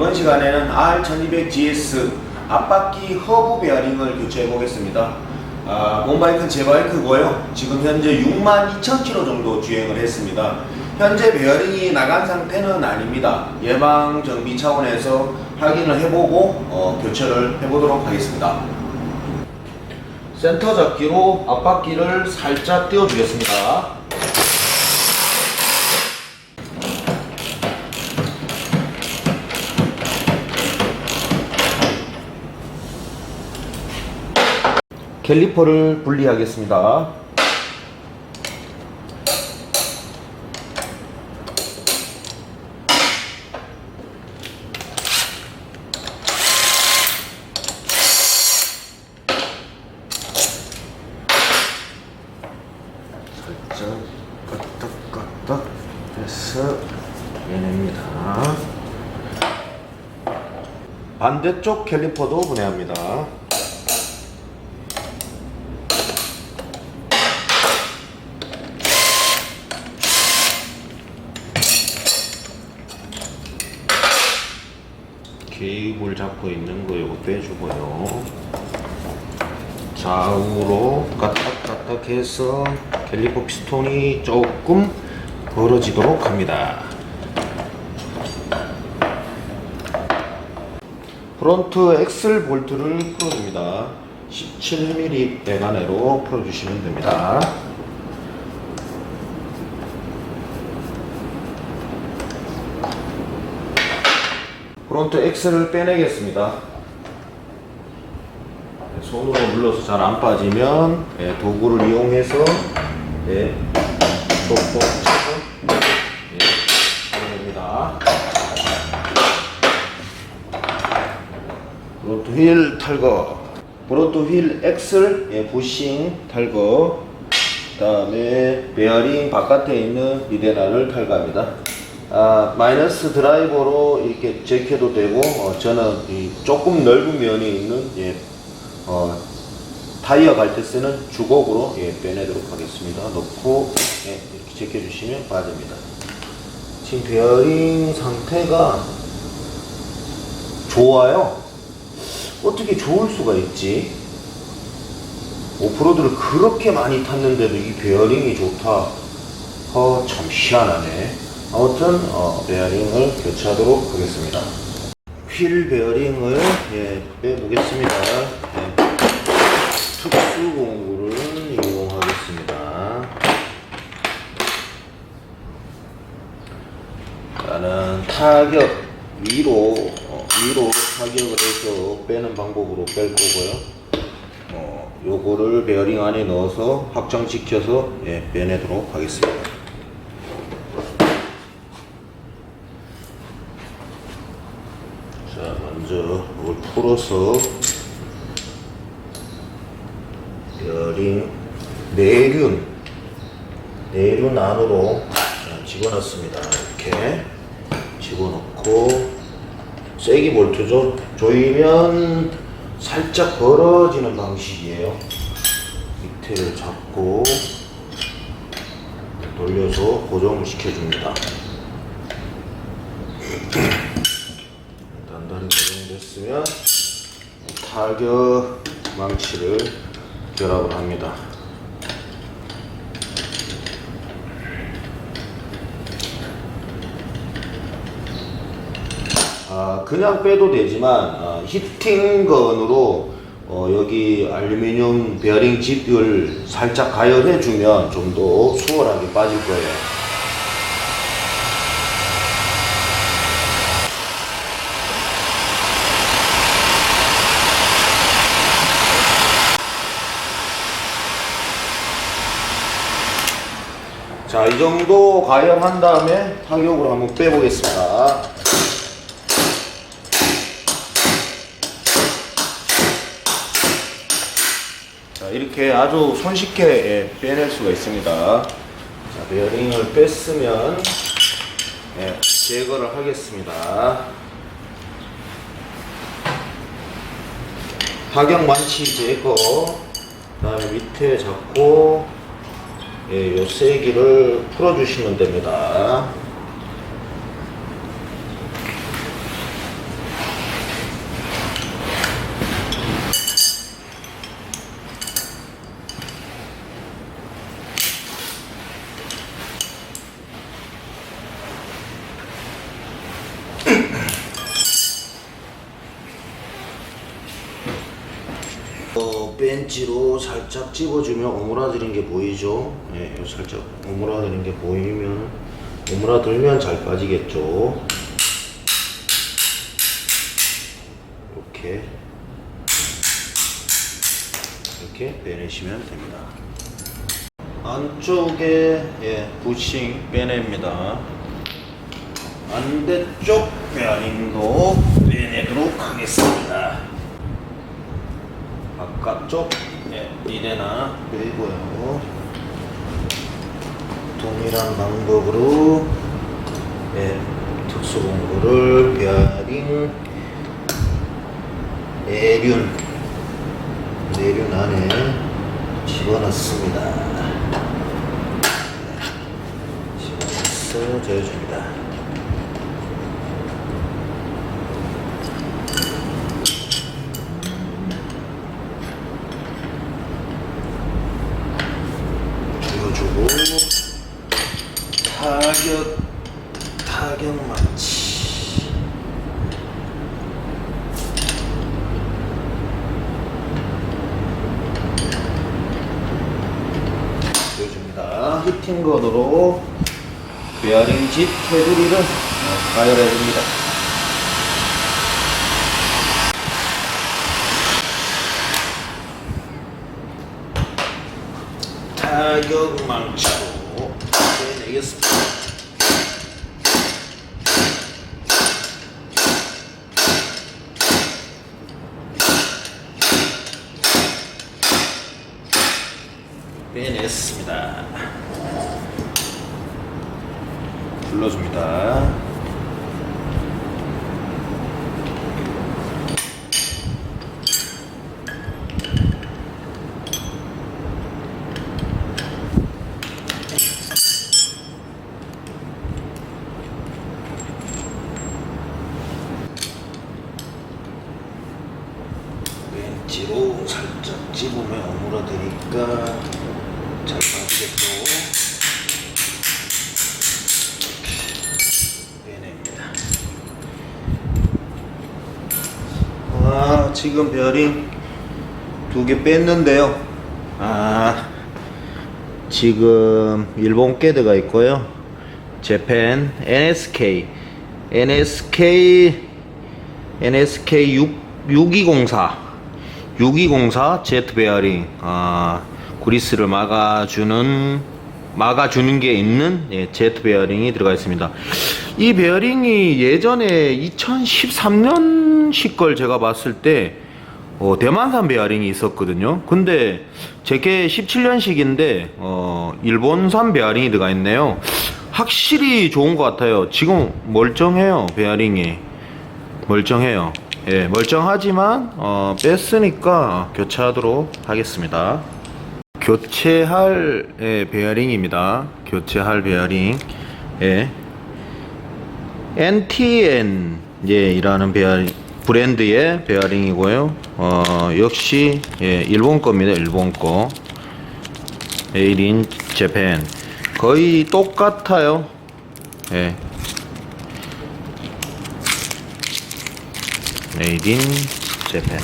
이번 시간에는 R1200GS 앞바퀴 허브 베어링을 교체해 보겠습니다. 아, 몬바이크는 제 바이크고요. 지금 현재 62,000km 정도 주행을 했습니다. 현재 베어링이 나간 상태는 아닙니다. 예방 정비 차원에서 확인을 해보고 어, 교체를 해보도록 하겠습니다. 센터 잡기로 앞바퀴를 살짝 띄워 주겠습니다 캘리퍼를 분리하겠습니다. 반대쪽 캘리퍼도 분해합니다. 잡고 있는 거 이거 빼주고요. 좌우로 까딱까딱 해서 캘리퍼 피스톤이 조금 벌어지도록 합니다. 프론트 엑셀 볼트를 풀어줍니다. 17mm 대간으로 풀어주시면 됩니다. 프론트 엑셀을 빼내겠습니다. 네, 손으로 눌러서 잘 안 빠지면 예, 도구를 이용해서 예, 똑똑 쳐서 예, 빼냅니다. 프론트 휠 탈거, 프론트 휠 엑셀 예, 부싱 탈거, 그 다음에 베어링 바깥에 있는 리데나를 탈거합니다. 아, 마이너스 드라이버로 이렇게 제껴도 되고 어, 저는 이 조금 넓은 면이 있는 예, 어, 타이어 갈 때 쓰는 주걱으로 예, 빼내도록 하겠습니다. 넣고 예, 이렇게 제껴주시면 빠집니다. 지금 베어링 상태가 좋아요. 어떻게 좋을 수가 있지? 오프로드를 그렇게 많이 탔는데도 이 베어링이 좋다. 어, 참 희한하네. 아무튼 어, 베어링을 교체하도록 하겠습니다. 휠 베어링을 예, 빼보겠습니다. 예, 특수 공구를 이용하겠습니다. 나는 타격 위로 어, 위로 타격을 해서 빼는 방법으로 뺄 거고요. 어, 요거를 베어링 안에 넣어서 확정시켜서 예, 빼내도록 하겠습니다. 자, 먼저 이걸 풀어서 베어링 내륜 내륜 안으로 자, 집어넣습니다. 이렇게 집어넣고 세기 볼트죠. 조이면 살짝 벌어지는 방식이에요. 밑에를 잡고 돌려서 고정을 시켜줍니다. 단단히 고정됐으면 타격 망치를 결합을 합니다. 아, 그냥 빼도 되지만 아, 히팅건으로 어, 여기 알루미늄 베어링 집을 살짝 가열해 주면 좀 더 수월하게 빠질 거예요. 자, 이 정도 가열한 다음에 타격으로 한번 빼보겠습니다. 자, 이렇게 아주 손쉽게 예, 빼낼 수가 있습니다. 자, 베어링을 뺐으면 예, 제거를 하겠습니다. 타격 만치 제거, 그 다음에 밑에 잡고 예, 요 세기를 풀어주시면 됩니다. 어, 벤치로 살짝 집어주면 오므라드는 게 보이죠? 예, 요 살짝 오므라드는 게 보이면 오므라들면 잘 빠지겠죠? 이렇게 이렇게 빼내시면 됩니다. 안쪽에 예, 부싱 빼냅니다. 반대쪽 베어링도 빼내도록 하겠습니다. 바깥쪽 예, 리레나 빼고요. 동일한 방법으로 예, 특수 공구를 베어링 내륜 안에 집어넣습니다. 집어넣어서 저어줍니다. 조여주고 타격 타격 마치 보여줍니다. 히팅 건으로 베어링 집 테두리를 어, 가열해 줍니다. 타격 망치로 빼내겠습니다. 빼냈습니다. 불러줍니다. 왼치로 살짝 집으면 오므라드니까 잘 빠지겠죠. 빼냅니다. 아, 지금 베어링 두 개 뺐는데요. 아, 지금 일본 깨드가 있고요. 재팬 NSK NSK NSK 6, 6204 6204 제트 베어링 아, 그리스를 막아주는 막아주는 게 있는 예, 제트 베어링이 들어가 있습니다. 이 베어링이 예전에 2013년 식걸 제가 봤을 때 어, 대만산 베어링이 있었거든요. 근데 제게 17년식인데 어, 일본산 베어링이 들어가 있네요. 확실히 좋은 것 같아요. 지금 멀쩡해요 베어링이 멀쩡해요. 예, 멀쩡하지만 어, 뺐으니까 교체하도록 하겠습니다. 교체할 예, 베어링입니다. 교체할 베어링. 예. NTN 예, 이라는 베어링 브랜드의 베어링이고요. 어, 역시 예, 일본 겁니다. 일본 거. 에이린 재팬 거의 똑같아요. 예. 인 재팬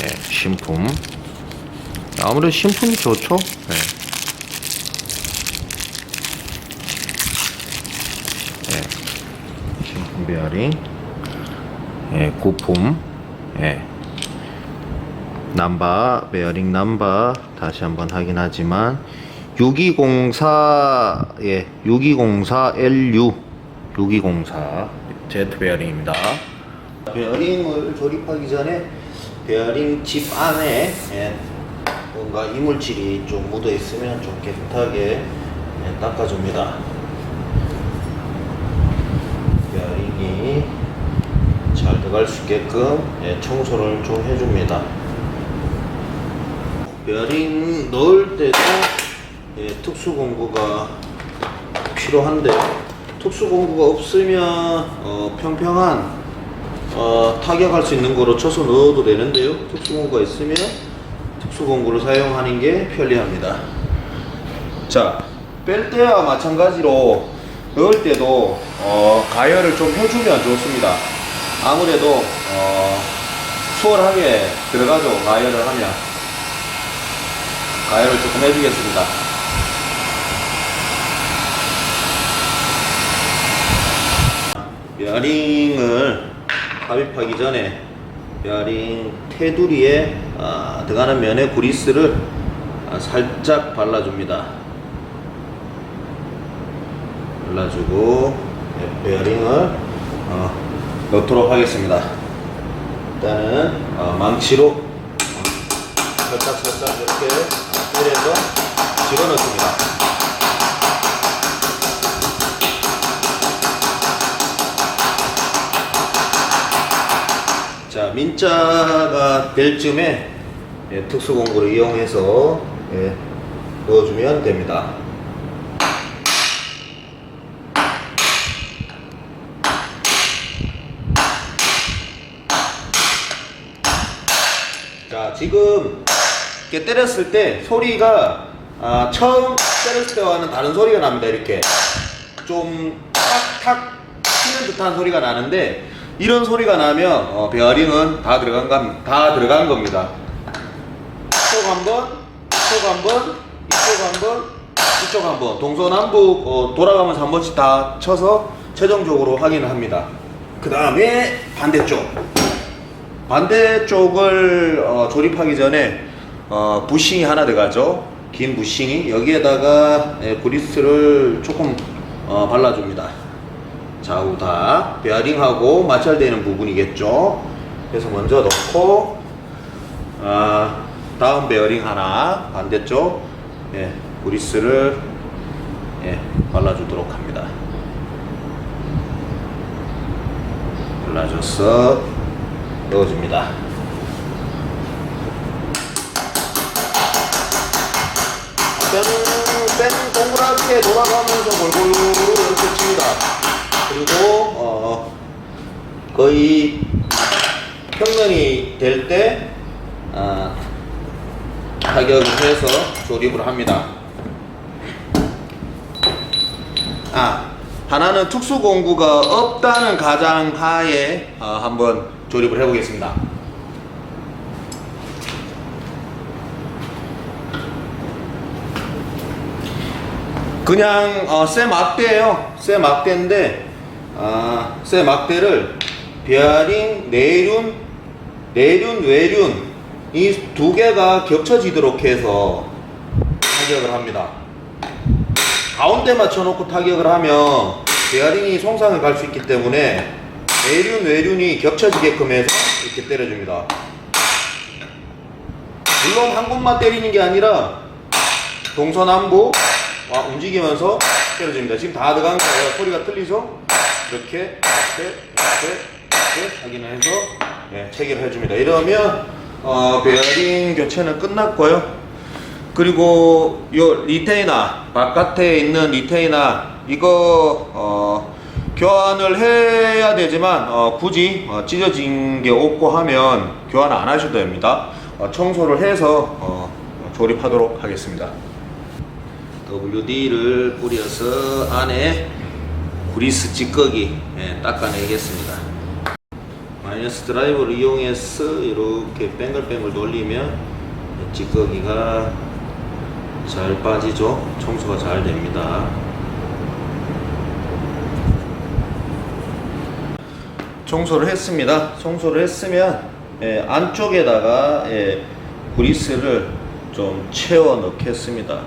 네, 신품 아무래도 신품이 좋죠 네. 네. 신품 베어링 예, 구품 예. 남바 베어링 남바 다시 한번 확인하지만 6204 예, 6204 LU 6204 제트 베어링입니다. 베어링을 조립하기 전에 베어링 집 안에 예, 뭔가 이물질이 좀 묻어 있으면 좀 깨끗하게 예, 닦아줍니다. 베어링이 잘 들어갈 수 있게끔 예, 청소를 좀 해줍니다. 베어링 넣을 때도 예, 특수 공구가 필요한데요. 특수 공구가 없으면 어, 평평한 어, 타격할 수 있는 거로 쳐서 넣어도 되는데요. 특수 공구가 있으면 특수 공구를 사용하는 게 편리합니다. 자, 뺄 때와 마찬가지로 넣을 때도 어, 가열을 좀 해주면 좋습니다. 아무래도 어, 수월하게 들어가죠 가열을 하면. 가열을 조금 해주겠습니다. 베어링을 삽입하기 전에 베어링 테두리에 아, 들어가는 면에 그리스를 아, 살짝 발라줍니다 발라주고 네, 베어링을 어, 넣도록 하겠습니다. 일단은 어, 망치로 살짝 살짝 이렇게 때려서 집어넣습니다. 자 민자가 될 쯤에 예, 특수공구를 이용해서 예, 넣어주면 됩니다 자 지금 이렇게 때렸을 때 소리가 아, 처음 때렸을 때와는 다른 소리가 납니다 이렇게. 좀 탁탁 튀는 듯한 소리가 나는데 이런 소리가 나면 어, 베어링은 다 들어간 감, 다 들어간 겁니다. 이쪽 한번 이쪽 한번 이쪽 한번 이쪽 한번. 동서남북 어, 돌아가면서 한 번씩 다 쳐서 최종적으로 확인을 합니다. 그 다음에 반대쪽 반대쪽을 어, 조립하기 전에 어, 부싱이 하나 들어가죠. 긴 부싱이 여기에다가 예, 그리스를 조금 어, 발라줍니다. 좌우 다 베어링하고 마찰되는 부분이겠죠. 그래서 먼저 넣고 아, 다음 베어링 하나 반대쪽 예, 그리스를 예, 발라주도록 합니다. 발라줘서 넣어줍니다. 뺑, 뺑 동그랗게 돌아가면서 골고루 이렇게 칩니다. 그리고 어, 거의 평면이 될때 아, 타격을 해서 조립을 합니다. 아 하나는 특수 공구가 없다는 가장 하에 어, 한번 조립을 해보겠습니다. 그냥 어, 쇠 막대예요. 쇠 막대인데 아, 쇠 막대를 베어링, 내륜, 내륜, 외륜 이 두 개가 겹쳐지도록 해서 타격을 합니다. 가운데 맞춰놓고 타격을 하면 베어링이 손상을 갈 수 있기 때문에 내륜, 외륜이 겹쳐지게끔 해서 이렇게 때려줍니다. 물론 한 곳만 때리는 게 아니라 동서남북 와, 움직이면서 때려줍니다. 지금 다 들어간 거예요. 소리가 틀리죠? 이렇게, 이렇게, 이렇게, 이렇게 확인을 해서 네, 체결을 해줍니다. 이러면 어, 베어링 교체는 끝났고요. 그리고 요 리테이너 바깥에 있는 리테이너 이거 어, 교환을 해야 되지만 어, 굳이 어, 찢어진 게 없고 하면 교환 안 하셔도 됩니다. 어, 청소를 해서 어, 조립하도록 하겠습니다. WD를 뿌려서 안에 구리스 찌꺼기 예, 닦아내겠습니다. 마이너스 드라이버를 이용해서 이렇게 뱅글뱅글 돌리면 찌꺼기가 잘 빠지죠. 청소가 잘 됩니다. 청소를 했습니다. 청소를 했으면 예, 안쪽에다가 예, 그리스를 좀 채워 넣겠습니다.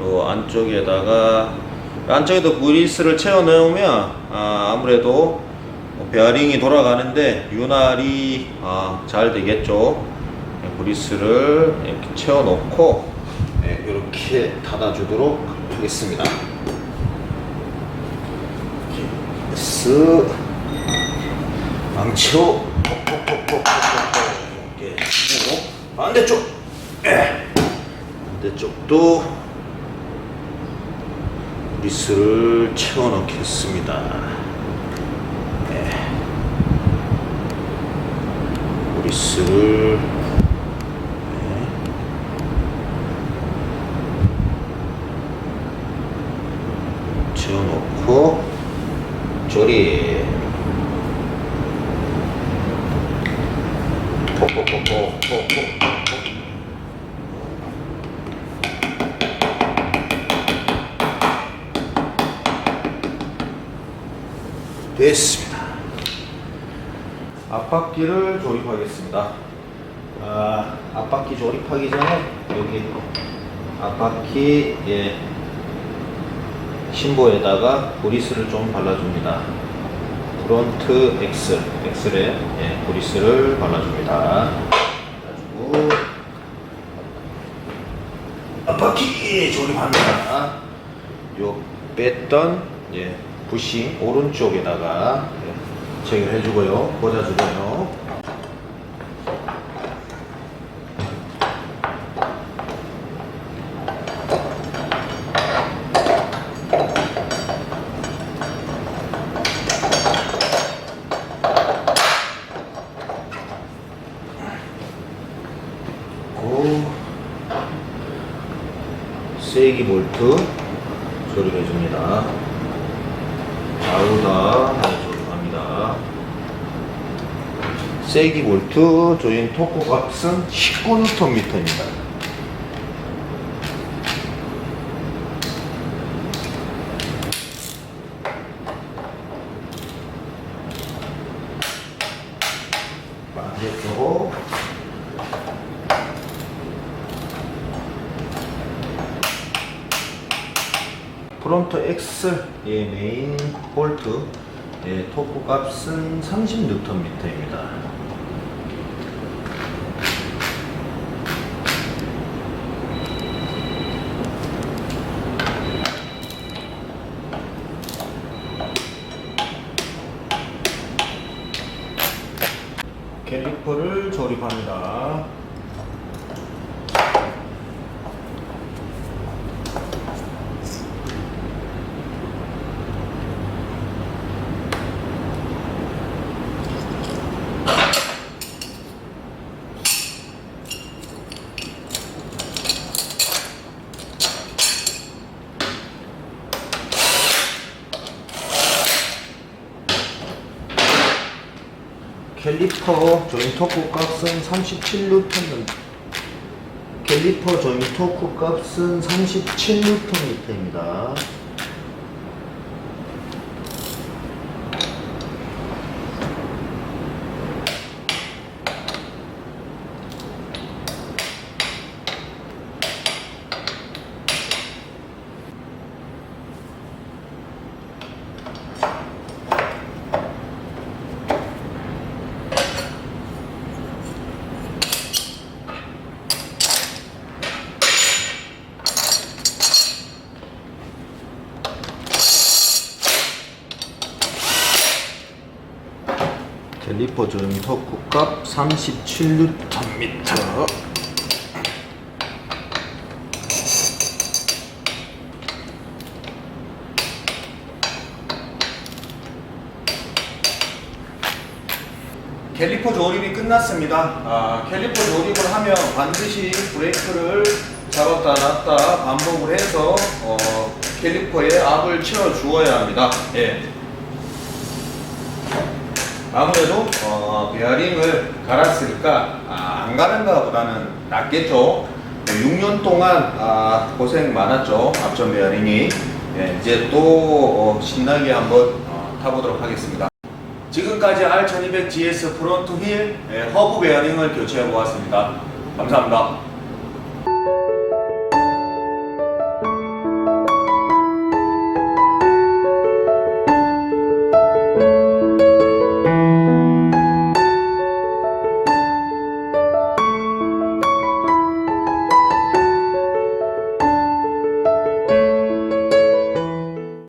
요 안쪽에다가 안쪽에도 그리스를 채워 넣으면 아, 무래도 베어링이 돌아가는데 윤활이 아, 잘 되겠죠. 예, 그리스를 이렇게 채워 넣고 예, 이렇게 닫아주도록 하겠습니다. 쓱 망치로 이렇게 치고 반대쪽 예. 반대쪽도 리스를 채워 넣겠습니다. 예. 리스를 채워 넣고 조립 됐습니다. 앞바퀴를 조립하겠습니다. 아, 앞바퀴 조립하기 전에 여기 앞바퀴 예, 심보에다가 보리스를 좀 발라줍니다. 프론트 엑셀, 엑셀에 예, 보리스를 발라줍니다. 가지고 앞바퀴 조립합니다. 요 뺐던 예, 부싱 오른쪽에다가 예, 체결해 주고요, 꽂아 주고요. 고 세기 볼트 조립해 줍니다. 좌우다 조립합니다. 세기 조인 토크 값은 19Nm입니다. 반대쪽 프론트 X의 메인 볼트 예, 토크 값은 30Nm입니다. 캘리퍼를 조립합니다. 캘리퍼 조인 토크 값은 37N 캘리퍼 조인 토크 값은 37N입니다. 리퍼 조인 토크 값 37Nm 캘리퍼 조립이 끝났습니다. 아, 캘리퍼 조립을 하면 반드시 브레이크를 잡았다 놨다 반복을 해서 어, 캘리퍼에 압을 채워 주어야 합니다. 예. 아무래도 어, 베어링을 갈았으니까 아, 안 가는 것보다는 낫겠죠. 6년 동안 아, 고생 많았죠. 앞전 베어링이. 예, 이제 또 어, 신나게 한번 어, 타보도록 하겠습니다. 지금까지 R1200GS 프론트 휠 예, 허브 베어링을 교체해 보았습니다. 감사합니다.